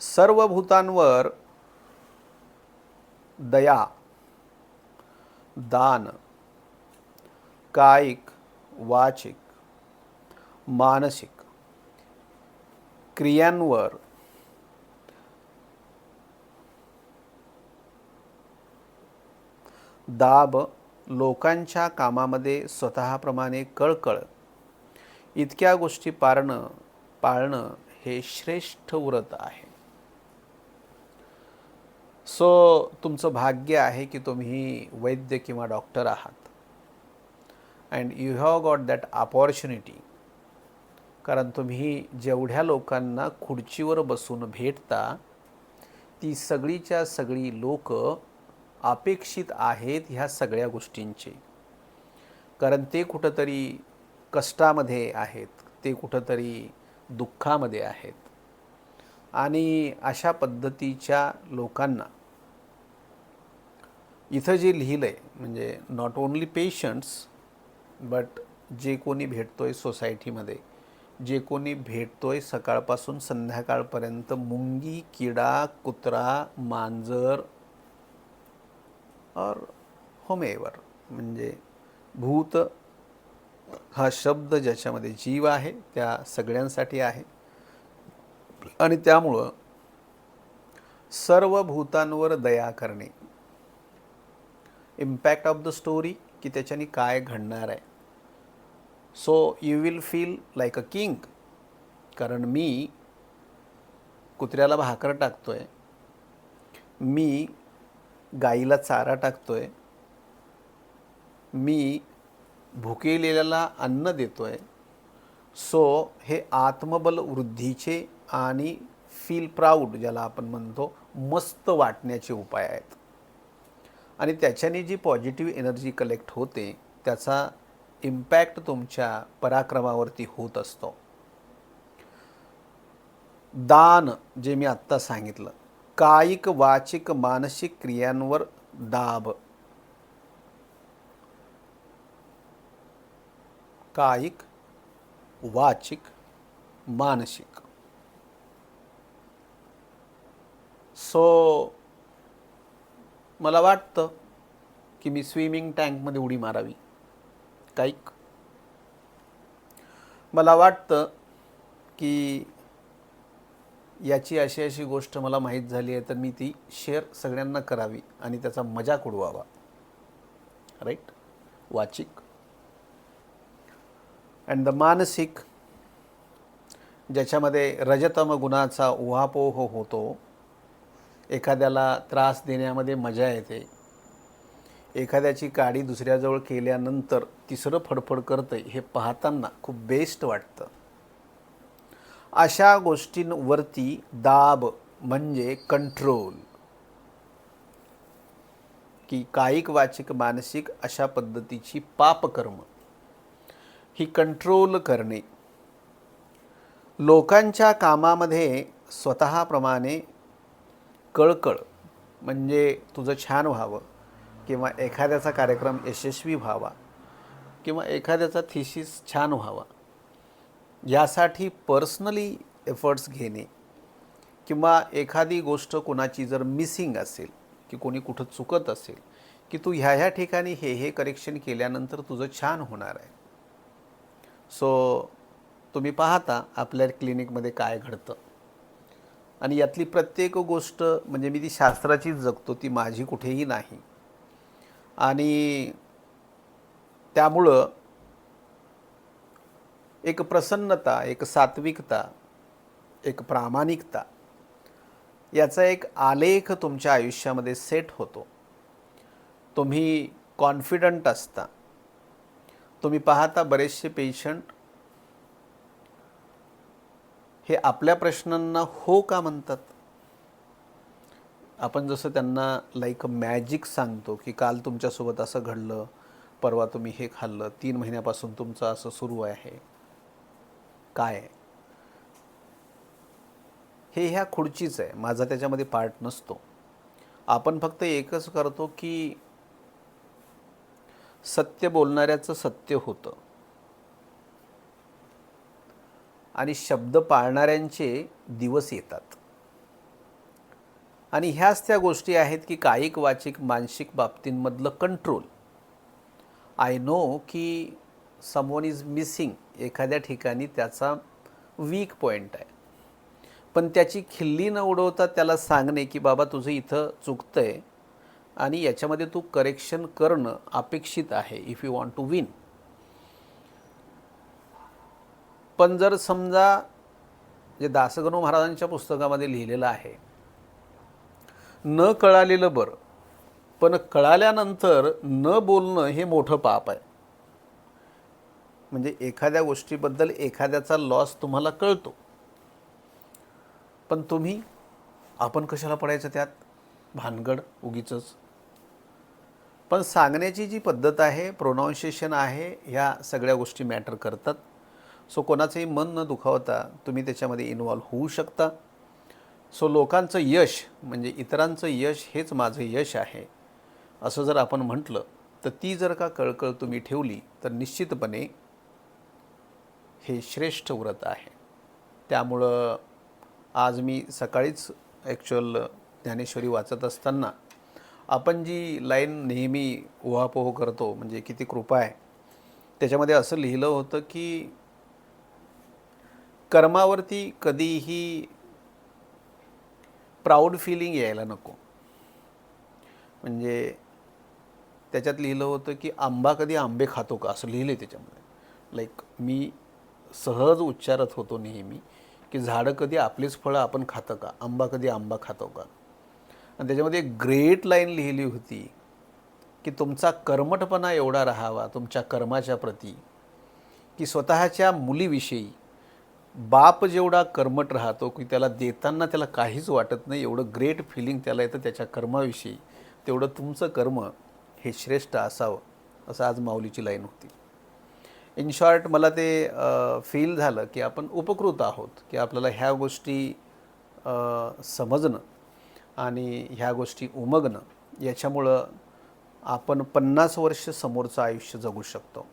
सर्व भूतांवर दया दान कायिक वाचिक मानसिक क्रियांवर दाब लोकांच्या कामामध्ये स्वतःप्रमाणे कळकळ. इतक्या गोष्टी पाळणं पाळणं हे श्रेष्ठ व्रत आहे. सो तुमचं भाग्य आहे की तुम्ही वैद्य किंवा डॉक्टर आहात. And you have got that opportunity कारण तुम्ही जेवढ्या लोकांना खुर्चीवर बसून भेटता ती सगळीच्या सगळी लोक अपेक्षित आहेत ह्या सगळ्या गोष्टींचे. कारण ते कुठंतरी कष्टामध्ये आहेत ते कुठंतरी दुःखामध्ये आहेत. आणि अशा पद्धतीच्या लोकांना इथं जे लिहिलं आहे म्हणजे नॉट ओन्ली पेशंट्स बट जे कोणी भेटतो आहे सोसायटीमध्ये जे कोणी भेटतो आहे सकाळपासून संध्याकाळपर्यंत मुंगी किडा कुत्रा मांजर और होमेवर म्हणजे भूत हा शब्द ज्याच्यामध्ये जीव आहे त्या सगळ्यांसाठी आहे. आणि त्यामुळं सर्व भूतांवर दया करणे इम्पॅक्ट ऑफ द स्टोरी की त्याच्याने काय घडणार आहे. So you will feel like a king कारण मी कुत्र्याला भाकर टाकतो आहे मी गाईला चारा टाकतो आहे मी भुकेलेल्याला अन्न देतो आहे सो हे आत्मबल वृद्धीचे आणि फील प्राऊड ज्याला आपण म्हणतो मस्त वाटण्याचे उपाय आहेत. आणि त्याच्याने जी पॉझिटिव्ह एनर्जी कलेक्ट होते त्याचा इम्पॅक्ट तुमच्या पराक्रमावरती होत असतो. दान जे मी आत्ता सांगितलं कायिक वाचिक मानसिक क्रियांवर दाब. कायिक वाचिक मानसिक. सो मला वाटतं की मी स्विमिंग टँकमध्ये उडी मारावी. काईक मला वाटतं की याची अशी अशी गोष्ट मला माहीत झाली आहे तर मी ती शेअर सगळ्यांना करावी आणि त्याचा मजाक उडवावा. राईट वाचिक. अँड द मानसिक ज्याच्यामध्ये रजतम गुणाचा उहापोह होतो एखाद्याला त्रास देण्यामध्ये मजा येते. एखाद्याची काडी दुसऱ्याजवळ केल्यानंतर तिसरं फडफड करतं हे पाहताना खूप बेस्ट वाटतं. अशा गोष्टींवरती दाब म्हणजे कंट्रोल की कायिक वाचिक मानसिक अशा पद्धतीची पापकर्म. ही कंट्रोल करणे. लोकांच्या कामामध्ये स्वतःप्रमाणे कळकळ म्हणजे तुझं छान व्हावं किंवा एखाद्याचा कार्यक्रम यशस्वी व्हावा किंवा एखाद्याचा थिसिस छान व्हावा यासाठी पर्सनली एफर्ट्स घेणे किंवा एखादी गोष्ट कोणाची जर मिसिंग असेल की कोणी कुठं चुकत असेल की तू ह्या ह्या ठिकाणी हे हे करेक्शन केल्यानंतर तुझं छान होणार आहे. सो तुम्ही पाहता आपल्या क्लिनिकमध्ये काय घडतं. आणि यातली प्रत्येक गोष्ट म्हणजे मी ती शास्त्राचीच जगतो ती माझी कुठेही नाही. आणि त्यामुळं एक प्रसन्नता एक सात्विकता एक प्रामाणिकता याचा एक आलेख तुमच्या आयुष्यामध्ये सेट होतो. तुम्ही कॉन्फिडंट असता. तुम्ही पाहता बरेचसे पेशंट हे आपल्या प्रश्नांना हो का म्हणतात? आपण जसं त्यांना लाईक मॅजिक सांगतो की काल तुमच्यासोबत असं घडलं परवा तुम्ही हे खाल्लं तीन महिन्यापासून तुमचं असं सुरू आहे. काय? आहे हे ह्या खुर्चीच आहे. माझा त्याच्यामध्ये पार्ट नसतो. आपण फक्त एकच करतो की सत्य बोलणाऱ्याचं सत्य होतं. आणि शब्द पाळणाऱ्यांचे दिवस येतात. आणि ह्याच त्या गोष्टी आहेत की कायिक वाचिक मानसिक बाबतींमधलं कंट्रोल आय नो की समवन इज मिसिंग एखाद्या ठिकाणी त्याचा वीक पॉईंट आहे. पण त्याची खिल्ली न उडवता त्याला सांगणे की बाबा तुझं इथं चुकतं आहे आणि याच्यामध्ये तू करेक्शन करणं अपेक्षित आहे. If you want to win पण जर समजा जे दासगणू महाराजांच्या पुस्तकामध्ये लिहिलेलं आहे न कळालेलं बरं पण कळाल्यानंतर न बोलणं हे मोठं पाप आहे. म्हणजे एखाद्या गोष्टीबद्दल एखाद्याचा लॉस तुम्हाला कळतो. पण तुम्ही आपण कशाला पडायचं त्यात? भानगड उगीच पण सांगण्याची जी पद्धत आहे प्रोनाऊन्शिएशन आहे ह्या सगळ्या गोष्टी मॅटर करतात. सो कोणाचंही मन न दुखावता तुम्ही त्याच्यामध्ये इन्वॉल्व्ह होऊ शकता. सो लोकांचं यश म्हणजे इतरांचं यश हेच माझं यश आहे. असं जर आपण म्हटलं तर ती जर का कळकळ तुम्ही ठेवली तर निश्चितपणे हे श्रेष्ठ व्रत आहे. त्यामुळं आज मी सकाळीच ॲक्च्युअल ज्ञानेश्वरी वाचत असताना आपण जी लाईन नेहमी ओहापोह करतो म्हणजे किती कृपा आहे त्याच्यामध्ये असं लिहिलं होतं की कर्मावरती कधीही प्राऊड फिलिंग यायला नको. म्हणजे त्याच्यात लिहिलं होतं की आंबा कधी आंबे खातो का? असं लिहिलं त्याच्यामध्ये. लाईक मी सहज उच्चारत होतो नेहमी की झाडं कधी आपलीच फळं आपण खातं का? आंबा कधी आंबा खातो का? आणि त्याच्यामध्ये एक ग्रेट लाईन लिहिली होती की तुमचा कर्मटपणा एवढा राहावा तुमच्या कर्माच्या प्रती की स्वतःच्या मुलीविषयी बाप जेवढा कर्मट राहतो की त्याला देताना त्याला काहीच वाटत नाही एवढं ग्रेट फिलिंग त्याला येतं त्याच्या कर्माविषयी. तेवढं तुमचं कर्म हे श्रेष्ठ असावं असं आज माऊलीची लाईन होती. इन शॉर्ट मला ते फील झालं की आपण उपकृत आहोत की आपल्याला ह्या गोष्टी समजणं आणि ह्या गोष्टी उमगणं याच्यामुळं आपण पन्नास वर्ष समोरचं आयुष्य जगू शकतो.